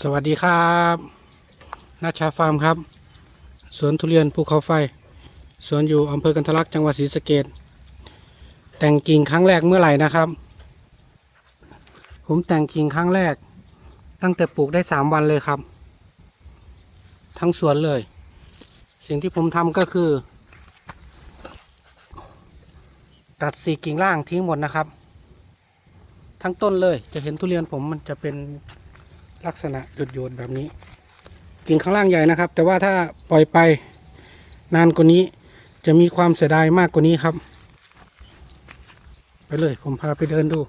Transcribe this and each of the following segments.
สวัสดีครับนาชาฟาร์มครับ สวนทุเรียนภูเขาไฟ สวนอยู่อำเภอกันทลักจังหวัดศรีสะเกดแต่งกิ่งครั้งแรกเมื่อไหร่นะครับ ผมแต่งกิ่งครั้งแรก ตั้งแต่ปลูกได้สามวันเลยครับ ทั้งสวนเลย สิ่งที่ผมทำก็คือ ตัดสี่กิ่งล่างทิ้งหมดนะครับ ทั้งต้นเลยจะเห็นทุเรียนผมมันจะเป็น ลักษณะหยดโยนแบบนี้ กิ่งข้างล่างใหญ่นะครับ แต่ว่าถ้าปล่อยไปนานกว่านี้จะมีความเสียดายมากกว่านี้ครับ ไปเลยผมพาไปเดินดู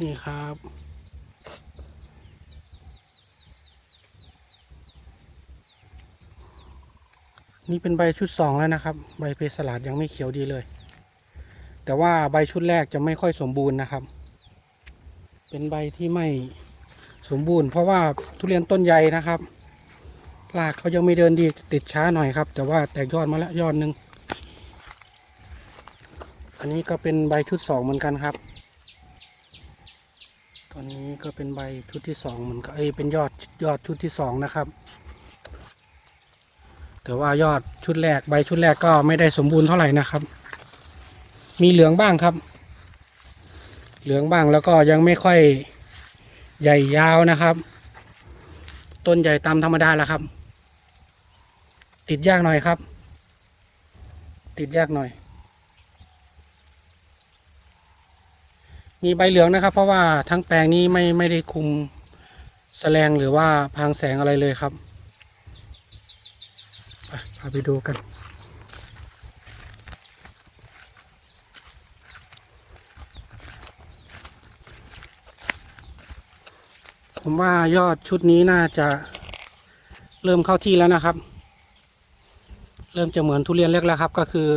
นี่ครับนี่เป็นใบชุดสองแล้วนะครับ ใบเพสลาดยังไม่เขียวดีเลย แต่ว่าใบชุดแรกจะไม่ค่อยสมบูรณ์นะครับ เป็นใบที่ไม่สมบูรณ์ เพราะว่าทุเรียนต้นใหญ่นะครับรากเขายังไม่เดินดีติดช้าหน่อยครับ แต่ว่าแตกยอดมาแล้วยอดหนึ่งอันนี้ก็เป็นใบชุดสองเหมือนกันครับตอนนี้ก็เป็นใบชุดที่สองเหมือนกันเอ้ยเป็นยอดยอดชุดที่สองนะครับ แต่ว่ายอดชุดแรกใบชุดแรกก็ไม่ได้สมบูรณ์เท่าไหร่นะครับ มีเหลืองบ้างครับ เหลืองบ้างแล้วก็ยังไม่ค่อยใหญ่ยาวนะครับ ต้นใหญ่ตามธรรมดาแล้วครับ ติดยากหน่อยครับ ติดยากหน่อย มีใบเหลืองนะครับ เพราะว่าทั้งแปลงนี้ไม่ไม่ได้คุมแสลงหรือว่าพรางแสงอะไรเลยครับไปพาไปดูกัน ผมว่ายอดชุดนี้น่าจะเริ่มเข้าที่แล้วนะครับ เริ่มจะเหมือนทุเรียนเล็กแล้วครับ ก็คือ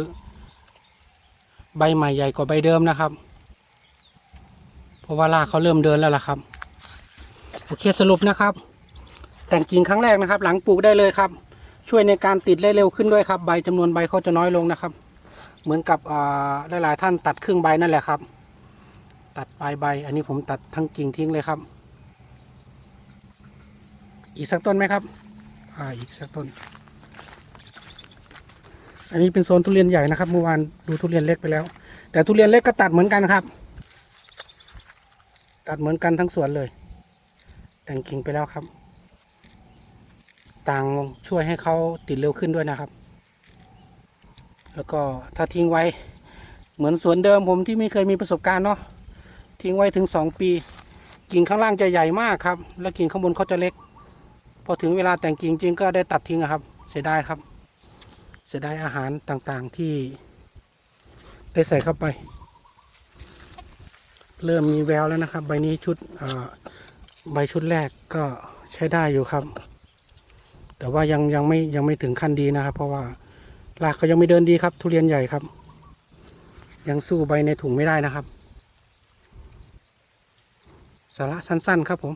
ใบใหม่ใหญ่กว่าใบเดิมนะครับ เพราะว่ารากเขาเริ่มเดินแล้วล่ะครับโอเคสรุปนะครับ แต่งกิ่งครั้งแรกนะครับ หลังปลูกได้เลยครับ ช่วยในการติดได้เร็วขึ้นด้วยครับ ใบจำนวนใบเขาจะน้อยลงนะครับ เหมือนกับอ่าหลายๆท่านตัดครึ่งใบนั่นแหละครับ ตัดปลายใบ อันนี้ผมตัดทั้งกิ่งทิ้งเลยครับ อีกสักต้นไหมครับ อ่า อีกสักต้น อันนี้เป็นโซนทุเรียนใหญ่นะครับ เมื่อวานดูทุเรียนเล็กไปแล้ว แต่ทุเรียนเล็กก็ตัดเหมือนกันครับ ตัดเหมือนกันทั้งสวนเลย แต่งกิ่งไปแล้วครับ ต่างช่วยให้เขาติดเร็วขึ้นด้วยนะครับ แล้วก็ถ้าทิ้งไว้เหมือนสวนเดิมผมที่ไม่เคยมีประสบการณ์เนาะทิ้งไว้ถึงสองปี กิ่งข้างล่างจะใหญ่มากครับ แล้วกิ่งข้างบนเขาจะเล็ก พอถึงเวลาแต่งกิ่งจริงก็ได้ตัดทิ้งครับ เสียดายครับ เสียดายอาหารต่างๆที่ ได้ใส่เข้าไป เริ่มมีแววแล้วนะครับ ใบนี้ชุดใบชุดแรกก็ใช้ได้อยู่ครับ แต่ว่ายังยังไม่ยังไม่ถึงขั้นดีนะครับ เพราะว่ารากเขายังไม่เดินดีครับ ทุเรียนใหญ่ครับ ยังสู้ใบในถุงไม่ได้นะครับ สาระสั้นๆครับผม